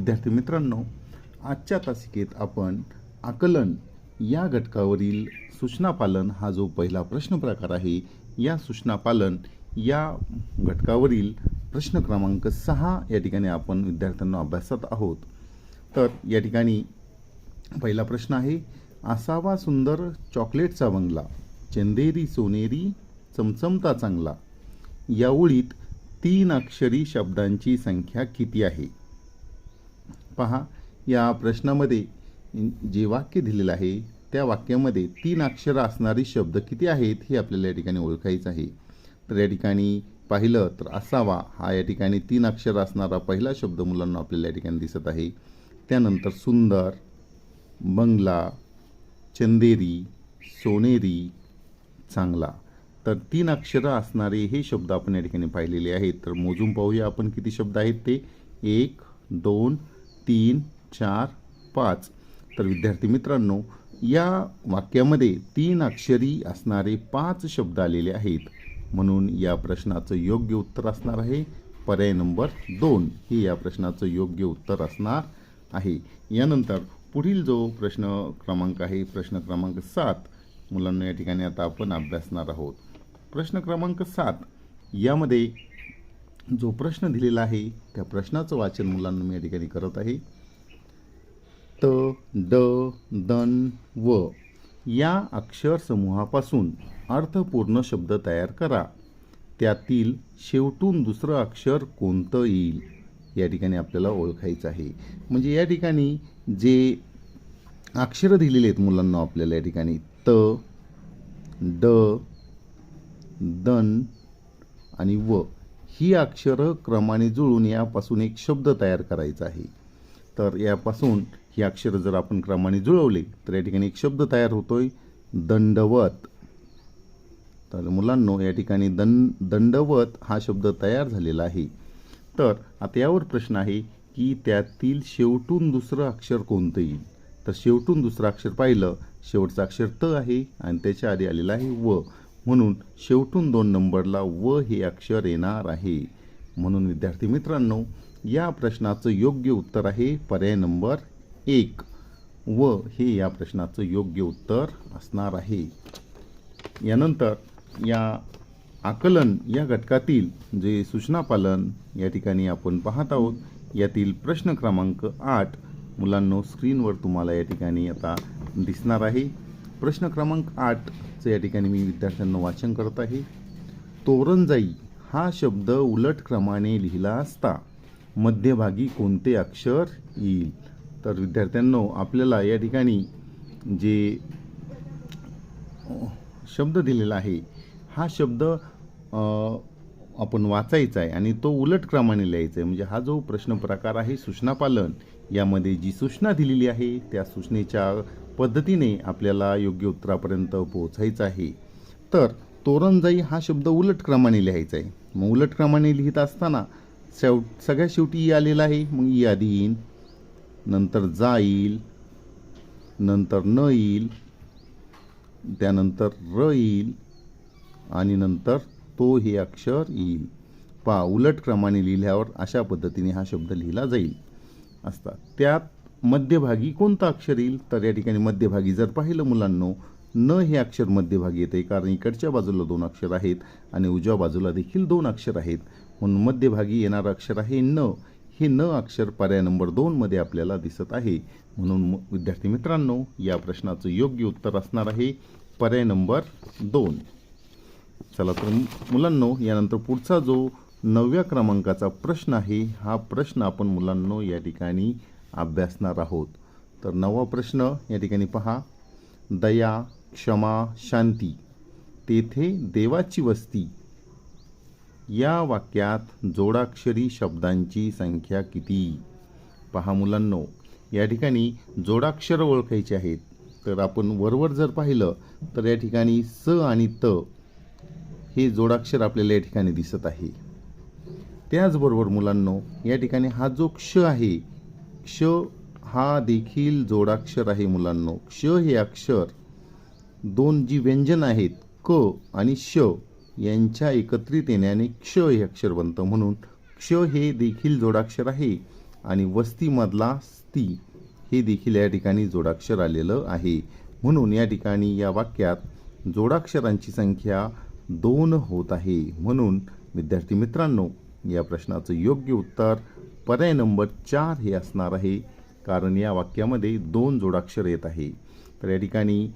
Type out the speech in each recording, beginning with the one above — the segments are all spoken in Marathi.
विद्यार्थी मित्रांनो आजच्या तासिकेत आपण आकलन या घटकावरील सूचनापालन हा जो पहिला प्रश्न प्रकार आहे या सूचनापालन या घटकावरील प्रश्न क्रमांक सहा या ठिकाणी आपण विद्यार्थ्यांना अभ्यासत आहोत. तर या ठिकाणी पहिला प्रश्न आहे असावा सुंदर चॉकलेटचा बंगला चंदेरी सोनेरी चमचमता चांगला या ओळीत तीन अक्षरी शब्दांची संख्या किती आहे? पहा या प्रश्नामध्ये जे वाक्य दिलेलं आहे त्या वाक्यामध्ये तीन अक्षरं असणारे शब्द किती आहेत हे आपल्याला या ठिकाणी ओळखायचं आहे. तर या ठिकाणी पाहिलं तर असावा हा या ठिकाणी तीन अक्षर असणारा पहिला शब्द मुलांना आपल्याला या ठिकाणी दिसत आहे. त्यानंतर सुंदर बंगला चंदेरी सोनेरी चांगला. तर तीन अक्षरं असणारे हे शब्द आपण या ठिकाणी पाहिलेले आहेत. तर मोजून पाहूया आपण किती शब्द आहेत ते. एक दोन तीन चार पाच. तर विद्यार्थी मित्रांनो या वाक्यामध्ये तीन अक्षरी असणारे पाच शब्द आलेले आहेत. म्हणून या प्रश्नाचं योग्य उत्तर असणार आहे. पर्याय नंबर दोन हे या प्रश्नाचं योग्य उत्तर असणार आहे. यानंतर पुढील जो प्रश्न क्रमांक आहे प्रश्न क्रमांक सात मुलांना या ठिकाणी आता आपण अभ्यासणार आहोत. प्रश्न क्रमांक सात यामध्ये जो प्रश्न दिलेला आहे त्या प्रश्नाचं वाचन मुलांना मी या ठिकाणी करत आहे. त ड दन व या अक्षर समूहापासून अर्थपूर्ण शब्द तयार करा. त्यातील शेवटून दुसरं अक्षर कोणतं येईल या ठिकाणी आपल्याला ओळखायचं आहे. म्हणजे या ठिकाणी जे अक्षरं दिलेली आहेत मुलांना आपल्याला या ठिकाणी त ड दन आणि व ही अक्षरं क्रमाने जुळून यापासून एक शब्द तयार करायचा आहे. तर यापासून ही अक्षरं जर आपण क्रमाने जुळवले तर या ठिकाणी एक शब्द तयार होतोय दंडवत. तर मुलांनो या ठिकाणी दं दंडवत हा शब्द तयार झालेला आहे. तर आता यावर प्रश्न आहे की त्यातील शेवटून दुसरं अक्षर कोणतं येईल? तर शेवटून दुसरं अक्षर पाहिलं शेवटचं अक्षर त आहे आणि त्याच्या आधी आलेलं आहे व. म्हणून शेवटून दोन नंबरला व हे अक्षर येणार आहे. म्हणून विद्यार्थी मित्रांनो या प्रश्नाचं योग्य उत्तर आहे पर्याय नंबर एक. व हे या प्रश्नाचं योग्य उत्तर असणार आहे. यानंतर या आकलन या घटकातील जे सूचना पालन या ठिकाणी आपण पाहत आहोत यातील प्रश्न क्रमांक आठ मुलांनो स्क्रीनवर तुम्हाला या ठिकाणी आता दिसणार आहे. प्रश्न क्रमांक आठचं या ठिकाणी मी विद्यार्थ्यांना वाचन करत आहे. तोरणजाई हा शब्द उलट क्रमाने लिहिला असता मध्यभागी कोणते अक्षर येईल? तर विद्यार्थ्यांनो आपल्याला या ठिकाणी जे शब्द दिलेला आहे हा शब्द आपण वाचायचा आहे आणि तो उलट क्रमाने लिहायचा आहे. म्हणजे हा जो प्रश्न प्रकार आहे सूचना पालन यामध्ये जी सूचना दिलेली आहे त्या सूचनेच्या पद्धतीने आपल्याला योग्य उत्तरापर्यंत पोहोचायचं आहे. तर तोरणजाई हा शब्द उलट क्रमाने लिहायचा आहे. मग उलट क्रमाने लिहित असताना शेव सगळ्या शेवटी ई आलेला आहे. मग ई आधी येईल नंतर जा येईल नंतर न येईल त्यानंतर र येईल आणि नंतर तो हे अक्षर येईल. पा उलट क्रमाने लिहिल्यावर अशा पद्धतीने हा शब्द लिहिला जाईल. असतात. त्यात मध्यभागी कोणतं अक्षर येईल? तर या ठिकाणी मध्यभागी जर पाहिलं मुलांनो न हे अक्षर मध्यभागी येते कारण इकडच्या बाजूला दोन अक्षर आहेत आणि उजव्या बाजूला देखील दोन अक्षर आहेत. म्हणून मध्यभागी येणारं अक्षर आहे न. हे न अक्षर पर्याय नंबर दोनमध्ये आपल्याला दिसत आहे. म्हणून विद्यार्थी मित्रांनो या प्रश्नाचं योग्य उत्तर असणार आहे पर्याय नंबर दोन. चला तर मुलांनो यानंतर पुढचा जो नवव्या क्रमांकाचा प्रश्न आहे. हा प्रश्न आपण मुलांनो या ठिकाणी अभ्यासणार आहोत. तर नववा प्रश्न या ठिकाणी पहा. दया क्षमा शांती. तेथे देवाची वस्ती. या वाक्यात जोडाक्षरी शब्दांची संख्या किती? पहा मुलांनो या ठिकाणी जोडाक्षरं ओळखायचे आहेत. तर आपण वरवर जर पाहिलं तर या ठिकाणी स आणि त हे जोडाक्षर आपल्याला या ठिकाणी दिसत आहे. त्याचबरोबर मुलांनो या ठिकाणी हा जो क्ष आहे क्ष हा देखील जोडाक्षर आहे मुलांनो. क्ष हे अक्षर दोन जी व्यंजन आहेत क आणि श यांच्या एकत्रित येण्याने क्ष हे अक्षर बनतं. म्हणून क्ष हे देखील जोडाक्षर आहे आणि वस्तीमधला स्ती हे देखील या ठिकाणी जोडाक्षर आलेलं आहे. म्हणून या ठिकाणी या वाक्यात जोडाक्षरांची संख्या दोन होत आहे. म्हणून विद्यार्थी मित्रांनो या प्रश्नाचं योग्य उत्तर पर्याय नंबर चार हे असणार आहे. कारण या वाक्यामध्ये दोन जोडाक्षर येत आहे. तर या ठिकाणी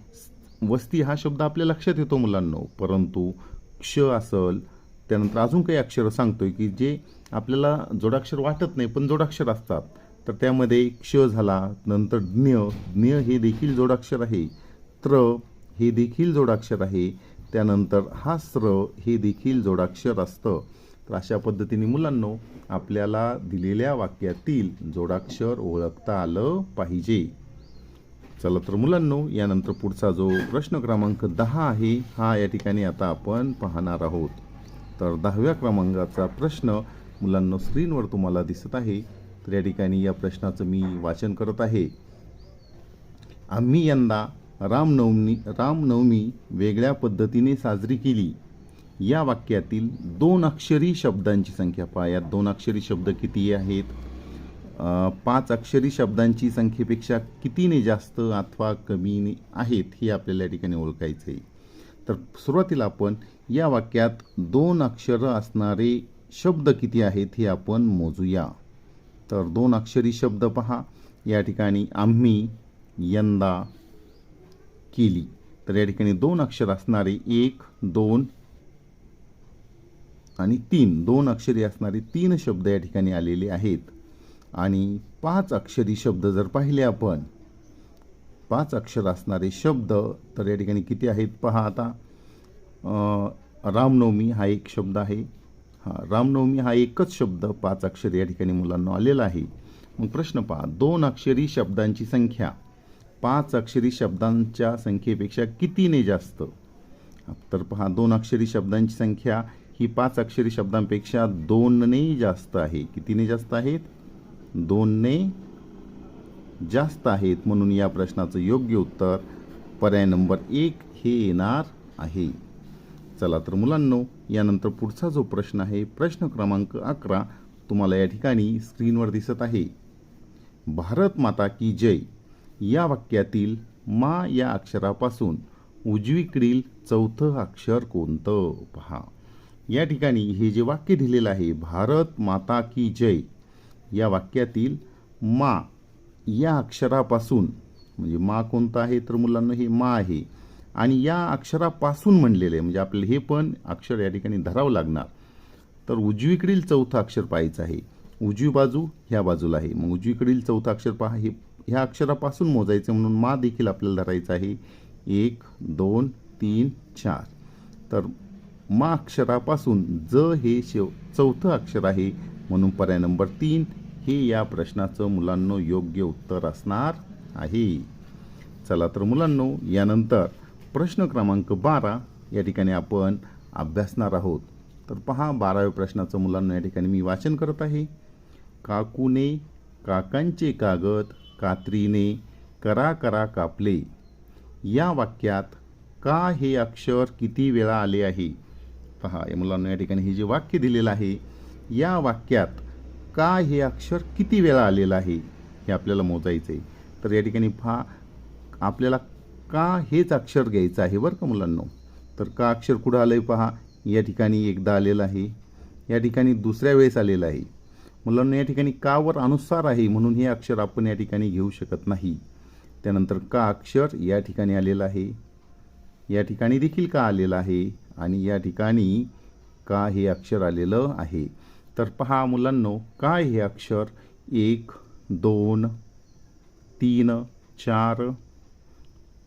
वस्ती हा शब्द आपल्या लक्षात येतो मुलांनो. परंतु क्ष असल त्यानंतर अजून काही अक्षरं सांगतोय की जे आपल्याला जोडाक्षर वाटत नाही पण जोडाक्षर असतात. तर त्यामध्ये क्ष झाला नंतर ज्ञ. ज्ञ हे देखील जोडाक्षर आहे. त्र हे देखील जोडाक्षर आहे. त्यानंतर हा स्र हे देखील जोडाक्षर असतं. तर अशा पद्धतीने मुलांनो आपल्याला दिलेल्या वाक्यातील जोडाक्षर ओळखता आलं पाहिजे. चला तर मुलांनो यानंतर पुढचा जो प्रश्न क्रमांक दहा आहे हा या ठिकाणी आता आपण पाहणार आहोत. तर दहाव्या क्रमांकाचा प्रश्न मुलांनो स्क्रीनवर तुम्हाला दिसत आहे. तर या ठिकाणी या प्रश्नाचं मी वाचन करत आहे. आम्ही यंदा रामनवमी रामनवमी वेगळ्या पद्धतीने साजरी केली. या वाक्यातील दोन अक्षरी शब्दांची संख्या पहा. यात दोन अक्षरी शब्द किती आहेत? पाच अक्षरी शब्दांची संख्येपेक्षा कितीने जास्त अथवा कमीने आहेत हे आपल्याला या ठिकाणी ओळखायचं आहे तर सुरुवातीला आपण या वाक्यात दोन अक्षरं असणारे शब्द किती आहेत हे आपण मोजूया. तर दोन अक्षरी शब्द पहा. या ठिकाणी आम्ही यंदा केली. तर या ठिकाणी दोन अक्षर असणारे एक दोन आणि तीन दोन अक्षरी असणारे तीन शब्द या ठिकाणी आलेले आहेत. आणि पाच अक्षरी शब्द जर पाहिले आपण पाच अक्षर असणारे शब्द तर या ठिकाणी किती आहेत पहा आता. रामनवमी हा एक शब्द आहे. हा रामनवमी हा एकच शब्द पाच अक्षर या ठिकाणी मुलांना आलेला आहे. मग प्रश्न पहा दोन अक्षरी शब्दांची संख्या पाच अक्षरी शब्दांच्या संख्येपेक्षा कितीने जास्त? तर पहा दोन अक्षरी शब्दांची संख्या ही पाच अक्षरी शब्दांपेक्षा दोनने जास्त आहे. कितीने जास्त आहेत? दोनने जास्त आहेत म्हणून या प्रश्नाचं योग्य उत्तर पर्याय नंबर एक हे येणार आहे. चला तर मुलांनो यानंतर पुढचा जो प्रश्न आहे प्रश्न क्रमांक अकरा तुम्हाला या ठिकाणी स्क्रीनवर दिसत आहे. भारत माता की जय या वाक्यातील मा या अक्षरापासून उजवीकडील चौथं अक्षर कोणतं? पहा. या ठिकाणी हे जे वाक्य दिलेलं आहे भारत माता की जय या वाक्यातील मा या अक्षरापासून म्हणजे मा कोणता आहे तर मुलांना हे मा आहे. आणि या अक्षरापासून म्हणलेलं आहे म्हणजे आपल्याला हे पण अक्षर या ठिकाणी धरावं लागणार. तर उजवीकडील चौथं अक्षर पाहायचं आहे. उजवी बाजू ह्या बाजूला आहे. मग उजवीकडील चौथं अक्षर पहा हे ह्या अक्षरापासून मोजायचं म्हणून मा देखील आपल्याला धरायचं आहे. एक दोन तीन चार. तर मा अक्षरापासून ज हे शेव चौथं अक्षर आहे. म्हणून पर्याय नंबर तीन हे या प्रश्नाचं मुलांनो योग्य उत्तर असणार आहे. चला तर मुलांनो यानंतर प्रश्न क्रमांक बारा या ठिकाणी आपण अभ्यासणार आहोत. तर पहा बाराव्या प्रश्नाचं मुलांना या ठिकाणी मी वाचन करत आहे. काकूने काकांचे कागद कात्रीने करा करा कापले. या वाक्यात का हे अक्षर किती वेळा आले आहे? पहा या मुलांना या ठिकाणी हे जे वाक्य दिलेलं आहे या वाक्यात का हे अक्षर किती वेळा आलेलं आहे हे आपल्याला मोजायचं आहे तर या ठिकाणी पहा आपल्याला का हेच अक्षर घ्यायचं आहे बरं का मुलांनो? तर का अक्षर कुठं आलं आहे पहा? या ठिकाणी एकदा आलेलं आहे या ठिकाणी दुसऱ्या वेळेस आलेलं आहे. मुलांना या ठिकाणी कावर अनुसार आहे म्हणून हे अक्षर आपण या ठिकाणी घेऊ शकत नाही. त्यानंतर का अक्षर या ठिकाणी आलेलं आहे? या ठिकाणी देखील का आलेलं आहे? आणि या ठिकाणी का हे अक्षर आलेलं आहे? तर पहा मुलांनो काय हे अक्षर एक दोन तीन चार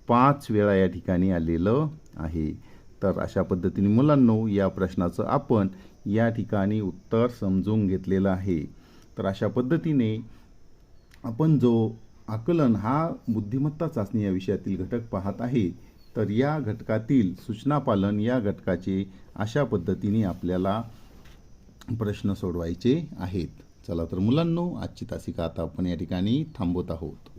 पाच वेळा या ठिकाणी आलेलं आहे? तर अशा पद्धतीने मुलांनो या प्रश्नाचं आपण या ठिकाणी उत्तर समजून घेतलेलं आहे. तर अशा पद्धतीने आपण जो आकलन हा बुद्धिमत्ता चाचणी या विषयातील घटक पाहत आहे तर या घटकातील सूचनापालन या घटकाचे अशा पद्धतीने आपल्याला प्रश्न सोडवायचे आहेत. चला तर मुलांनो आजची तासिका आता आपण या ठिकाणी थांबवत आहोत.